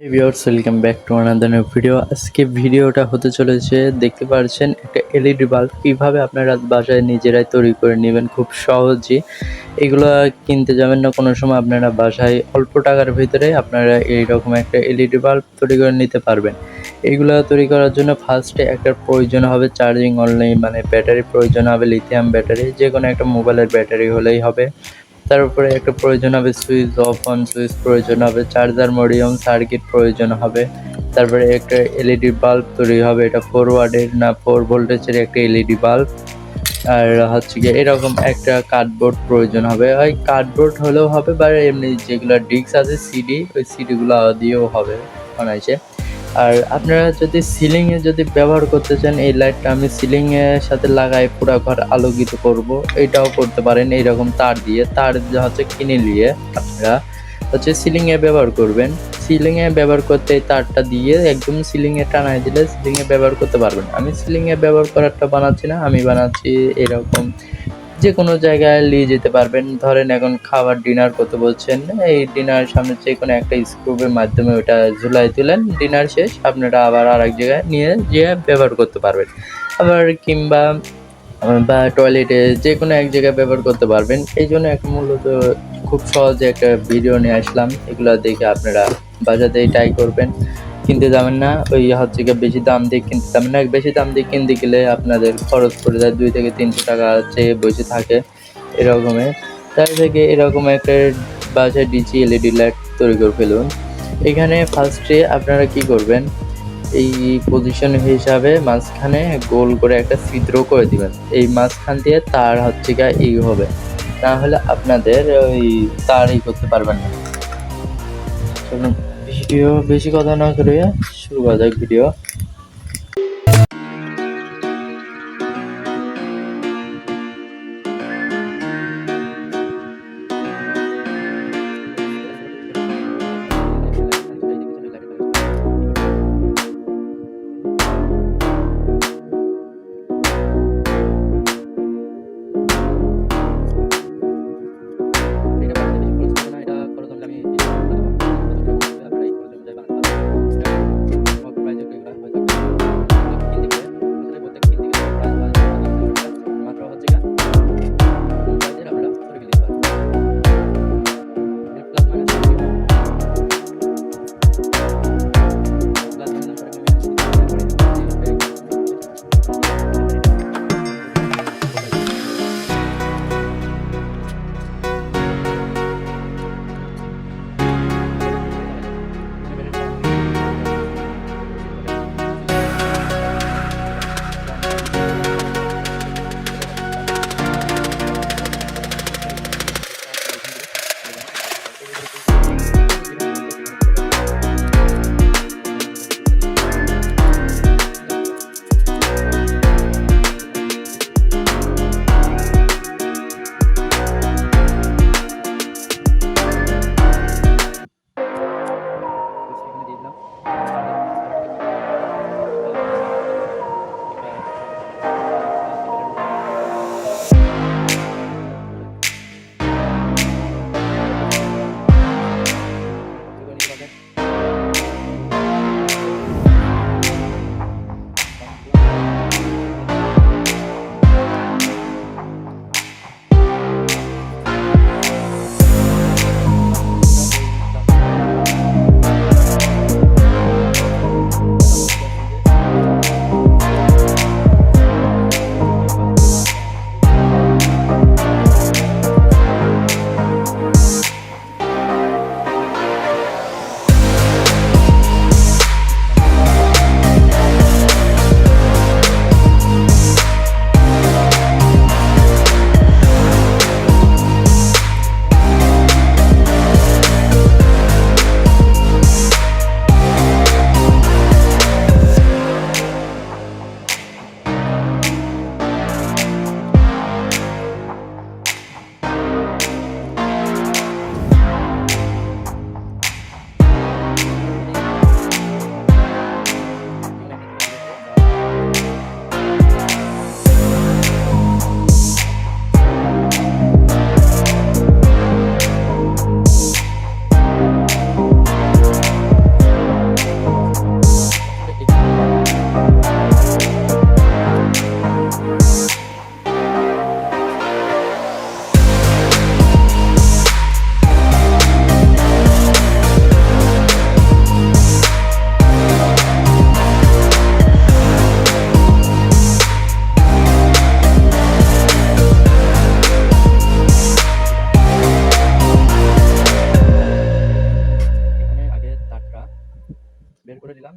Viewers welcome back to another video আজকে ভিডিওটা হতে চলেছে, দেখতে পাচ্ছেন একটা এলইডি বাল্ব কীভাবে আপনারা বাসায় নিজেরাই তৈরি করে নেবেন খুব সহজে এগুলো কিনতে যাবেন না, কোনো সময় আপনারা বাসায় অল্প টাকার ভিতরে আপনারা এইরকম একটা এলইডি বাল্ব তৈরি করে নিতে পারবেন। এইগুলো তৈরি করার জন্য ফার্স্টে একটা প্রয়োজন হবে চার্জিং অনলাইন মানে ব্যাটারি প্রয়োজন হবে লিথিয়াম ব্যাটারি যে কোনো একটা মোবাইলের ব্যাটারি হলেই হবে। তারপরে একটা প্রয়োজন হবে, সুইচ অফ অন, সুইচ প্রয়োজন হবে, চার্জার মডিয়াম সার্কিট প্রয়োজন হবে। তারপরে একটা এলইডি বাল্ব তৈরি হবে, এটা ফোর ওয়ার্ডের না ফোর ভোল্টেজের একটা এলইডি বাল্ব। আর হচ্ছে গিয়ে এরকম একটা কার্ডবোর্ড প্রয়োজন হবে। ওই কার্ডবোর্ড হলেও হবে, বা এমনি যেগুলো ডিস্ক আছে সিডি ওই সিডিগুলো দিয়েও হবে অনায়াসে আর আপনারা যদি সিলিংয়ে যদি ব্যবহার করতে চান, এই লাইটটা আমি সিলিংয়ের সাথে লাগাই, পুরো ঘর আলোকিত করব। এটাও করতে পারেন, এইরকম তার দিয়ে। তার হচ্ছে কিনে নিয়ে আপনারা হচ্ছে সিলিংয়ে ব্যবহার করবেন। সিলিংয়ে ব্যবহার করতে এই তারটা দিয়ে একদম সিলিংয়ে টানাই দিলে সিলিংয়ে ব্যবহার করতে পারবেন। আমি সিলিংয়ে ব্যবহার করারটা বানাচ্ছি না, আমি বানাচ্ছি এরকম যে কোনো জায়গায় নিয়ে যেতে পারবেন। ধরেন এখন খাবার ডিনার করতে বলছেন? এই ডিনার সামনে যে কোনো একটা স্ক্রুপের মাধ্যমে ওটা ঝুলাই তুলেন। ডিনার শেষ, আপনারা আবার আর এক জায়গায় নিয়ে যেয়ে ব্যবহার করতে পারবেন। আবার কিংবা বা টয়লেটে যে কোনো এক জায়গায় ব্যবহার করতে পারবেন। এই জন্য একটা মূলত খুব সহজে একটা ভিডিও নিয়ে আসলাম। এগুলো দেখে আপনারা বাজারে ট্রাই করবেন। কিনতে যাবেন না, ওই হচ্ছে গিয়ে বেশি দাম দিয়ে কিনতে যাবেন না। বেশি দাম দিয়ে কিনতে গেলে আপনাদের খরচ পড়ে যায় দুই থেকে তিনশো টাকা চেয়ে বসে থাকে এরকমের তার থেকে এরকম একটা বাসায় ডিজি এলইডি লাইট তৈরি করে ফেলুন। এখানে ফার্স্টে আপনারা কি করবেন, এই পজিশন হিসাবে মাঝখানে গোল করে একটা ছিদ্র করে দিবেন। এই মাঝখান দিয়ে তার হচ্ছে গিয়ে এই হবে। না হলে আপনাদের ওই তার ই করতে পারবেন না। ভিডিও বেশি কথা না করে শুরু করা যাক ভিডিও। বের করে দিলাম।